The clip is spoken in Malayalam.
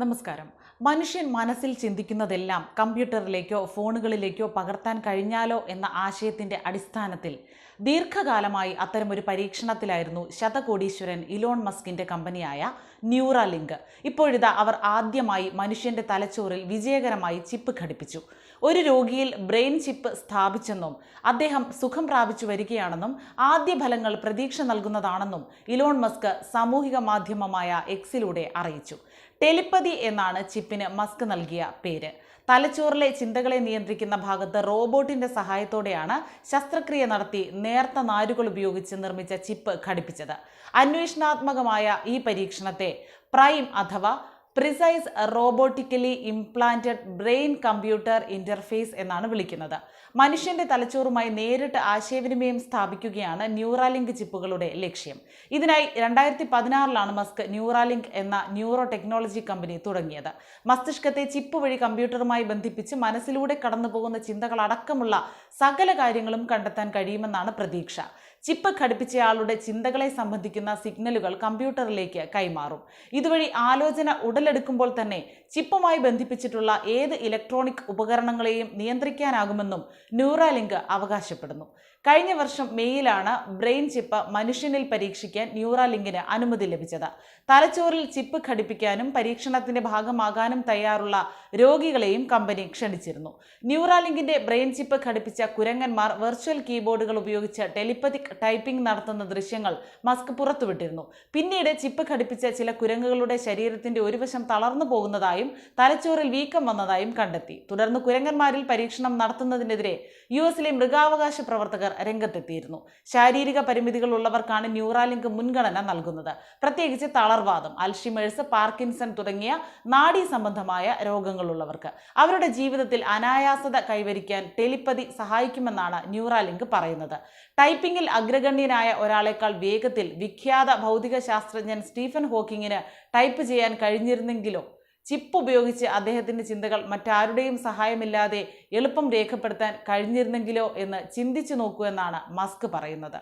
നമസ്കാരം. മനുഷ്യൻ മനസ്സിൽ ചിന്തിക്കുന്നതെല്ലാം കമ്പ്യൂട്ടറിലേക്കോ ഫോണുകളിലേക്കോ പകർത്താൻ കഴിഞ്ഞാലോ എന്ന ആശയത്തിന്റെ അടിസ്ഥാനത്തിൽ ദീർഘകാലമായി അത്തരമൊരു പരീക്ഷണത്തിലായിരുന്നു ശതകോടീശ്വരൻ ഇലോൺ മസ്കിന്റെ കമ്പനിയായ ന്യൂറാലിങ്ക്. ഇപ്പോഴിതാ അവർ ആദ്യമായി മനുഷ്യന്റെ തലച്ചോറിൽ വിജയകരമായി ചിപ്പ് ഘടിപ്പിച്ചു. ഒരു രോഗിയിൽ ബ്രെയിൻ ചിപ്പ് സ്ഥാപിച്ചെന്നും അദ്ദേഹം സുഖം പ്രാപിച്ചു വരികയാണെന്നും ആദ്യ ഫലങ്ങൾ പ്രതീക്ഷ നൽകുന്നതാണെന്നും ഇലോൺ മസ്ക് സാമൂഹിക മാധ്യമമായ എക്സിലൂടെ അറിയിച്ചു. ടെലിപ്പതി എന്നാണ് ചിപ്പിന് മസ്ക് നൽകിയ പേര്. തലച്ചോറിലെ ചിന്തകളെ നിയന്ത്രിക്കുന്ന ഭാഗത്ത് റോബോട്ടിന്റെ സഹായത്തോടെയാണ് ശസ്ത്രക്രിയ നടത്തി നേർത്ത നാരുകൾ ഉപയോഗിച്ച് നിർമ്മിച്ച ചിപ്പ് ഘടിപ്പിച്ചത്. അന്വേഷണാത്മകമായ ഈ പരീക്ഷണത്തെ പ്രൈം അഥവാ precise robotically implanted brain computer interface എന്നാണ് വിളിക്കുന്നത്. മനുഷ്യന്റെ തലച്ചോറുമായി നേരിട്ട് ആശയവിനിമയം സ്ഥാപിക്കുകയാണ് ന്യൂറാലിങ്ക് ചിപ്പുകളുടെ ലക്ഷ്യം. ഇതിനായി രണ്ടായിരത്തി പതിനാറിലാണ് മസ്ക് ന്യൂറാലിങ്ക് എന്ന ന്യൂറോ ടെക്നോളജി കമ്പനി തുടങ്ങിയത്. മസ്തിഷ്കത്തെ ചിപ്പ് വഴി കമ്പ്യൂട്ടറുമായി ബന്ധിപ്പിച്ച് മനസ്സിലൂടെ കടന്നുപോകുന്ന ചിന്തകളടക്കമുള്ള സകല കാര്യങ്ങളും കണ്ടെത്താൻ കഴിയുമെന്നാണ് പ്രതീക്ഷ. ചിപ്പ് ഘടിപ്പിച്ചയാളുടെ ചിന്തകളെ സംബന്ധിക്കുന്ന സിഗ്നലുകൾ കമ്പ്യൂട്ടറിലേക്ക് കൈമാറും. ഇതുവഴി ആലോചന ഉടലെടുക്കുമ്പോൾ തന്നെ ചിപ്പുമായി ബന്ധിപ്പിച്ചിട്ടുള്ള ഏത് ഇലക്ട്രോണിക് ഉപകരണങ്ങളെയും നിയന്ത്രിക്കാനാകുമെന്നും ന്യൂറാലിങ്ക് അവകാശപ്പെടുന്നു. കഴിഞ്ഞ വർഷം മെയ്യിലാണ് ബ്രെയിൻ ചിപ്പ് മനുഷ്യനിൽ പരീക്ഷിക്കാൻ ന്യൂറാലിങ്കിന് അനുമതി ലഭിച്ചത്. തലച്ചോറിൽ ചിപ്പ് ഘടിപ്പിക്കാനും പരീക്ഷണത്തിന്റെ ഭാഗമാകാനും തയ്യാറുള്ള രോഗികളെയും കമ്പനി ക്ഷണിച്ചിരുന്നു. ന്യൂറാലിങ്കിന്റെ ബ്രെയിൻ ചിപ്പ് ഘടിപ്പിച്ച കുരങ്ങന്മാർ വെർച്വൽ കീബോർഡുകൾ ഉപയോഗിച്ച് ടെലിപ്പതിക് ടൈപ്പിംഗ് നടത്തുന്ന ദൃശ്യങ്ങൾ മസ്ക് പുറത്തുവിട്ടിരുന്നു. പിന്നീട് ചിപ്പ് ഘടിപ്പിച്ച ചില കുരങ്ങുകളുടെ ശരീരത്തിന്റെ ഒരു വശം തളർന്നു പോകുന്നതായും തലച്ചോറിൽ വീക്കം വന്നതായും കണ്ടെത്തി. തുടർന്ന് കുരങ്ങന്മാരിൽ പരീക്ഷണം നടത്തുന്നതിനെതിരെ യു എസിലെ മൃഗാവകാശ പ്രവർത്തകർ രംഗത്തെത്തിയിരുന്നു. ശാരീരിക പരിമിതികൾ ഉള്ളവർക്കാണ് ന്യൂറാലിങ്ക് മുൻഗണന നൽകുന്നത്. പ്രത്യേകിച്ച് തളർവാദം അൽഷിമേഴ്സ് പാർക്കിൻസൺ തുടങ്ങിയ നാഡീ സംബന്ധമായ രോഗങ്ങളുള്ളവർക്ക്. അവരുടെ ജീവിതത്തിൽ അനായാസത കൈവരിക്കാൻ ടെലിപ്പതി സഹായിക്കുമെന്നാണ് ന്യൂറാലിങ്ക് പറയുന്നത്. ടൈപ്പിംഗിൽ അഗ്രഗണ്യനായ ഒരാളെക്കാൾ വേഗത്തിൽ വിഖ്യാത ഭൗതിക ശാസ്ത്രജ്ഞൻ സ്റ്റീഫൻ ഹോക്കിങ്ങിന് ടൈപ്പ് ചെയ്യാൻ കഴിഞ്ഞിരുന്നെങ്കിലോ ചിപ്പ് ഉപയോഗിച്ച് അദ്ദേഹത്തിന്റെ ചിന്തകൾ മറ്റാരുടെയും സഹായമില്ലാതെ എളുപ്പം രേഖപ്പെടുത്താൻ കഴിഞ്ഞിരുന്നെങ്കിലോ എന്ന് ചിന്തിച്ചു നോക്കൂ എന്നാണ് മസ്ക് പറയുന്നത്.